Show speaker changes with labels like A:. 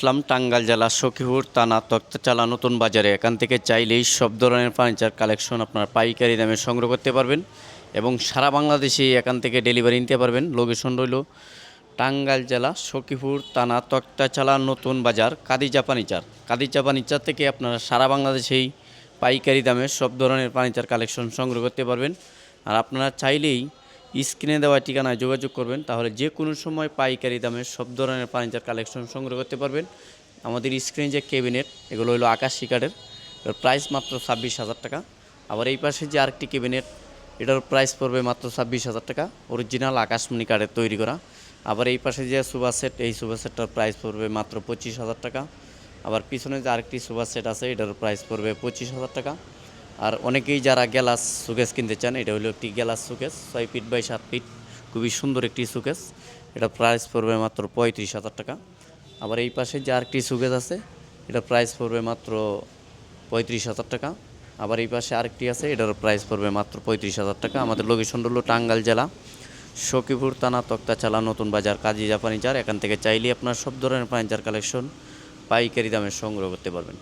A: আসলাম টাঙ্গাইল জেলা, সখীপুর থানা, তক্তাচালা, নতুন বাজারে। এখান থেকে চাইলেই সব ধরনের ফার্নিচার, কালেকশন আপনার পাইকারি দামে সংগ্রহ করতে পারবেন এবং সারা বাংলাদেশে এখান থেকে ডেলিভারি নিতে পারবেন। লোকেশন রইল টাঙ্গাইল জেলা, সখীপুর থানা, তক্তাচালা, নতুন বাজার, কাদিজা ফার্নিচার। কাদিজা ফার্নিচার থেকে আপনারা সারা বাংলাদেশেই পাইকারি দামে সব ধরনের ফার্নিচার, কালেকশন সংগ্রহ করতে পারবেন। আর আপনারা চাইলেই স্ক্রিনে দেওয়া ঠিকানায় যোগাযোগ করবেন, তাহলে যে কোনো সময় পাইকারি দামে সব ধরনের ফার্নিচার কালেকশন সংগ্রহ করতে পারবেন। আমাদের স্ক্রিনে যে ক্যাবিনেট এগুলো হলো আকাশ শিকারের। এর প্রাইস মাত্র ছাব্বিশ হাজার টাকা। আবার এই পাশে যে আরেকটি ক্যাবিনেট এটার প্রাইস পড়বে মাত্র ছাব্বিশ হাজার টাকা। অরিজিনাল আকাশমণি কাঠের তৈরি করা। আবার এই পাশে যে সুপার সেট এই সুপার সেটটার প্রাইস পড়বে মাত্র পঁচিশ হাজার টাকা। আবার পিছনে যে আরেকটি সুপার সেট আছে, এটার প্রাইস পড়বে পঁচিশ হাজার টাকা। আর অনেকেই যারা গ্যালাস সুকেস কিনতে চান, এটা হলো একটি গ্যালাস সুকেস ছয় ফিট বাই সাত ফিট, খুবই সুন্দর একটি সুকেস এটা প্রাইস পড়বে মাত্র পঁয়ত্রিশ হাজার টাকা। আবার এই পাশে যে আরেকটি সুকেস আছে, এটা প্রাইস পড়বে মাত্র পঁয়ত্রিশ হাজার টাকা। আবার এই পাশে আরেকটি আছে এটার প্রাইস পড়বে মাত্র পঁয়ত্রিশ হাজার টাকা। আমাদের লোকেশন হলো টাঙ্গাল জেলা, সখীপুর, থানা তক্তাচালা নতুন বাজার, কাজী জাপানি চার। এখান থেকে চাইলে আপনার সব ধরনের ফার্নিচার কালেকশন পাইকারি দামে সংগ্রহ করতে পারবেন।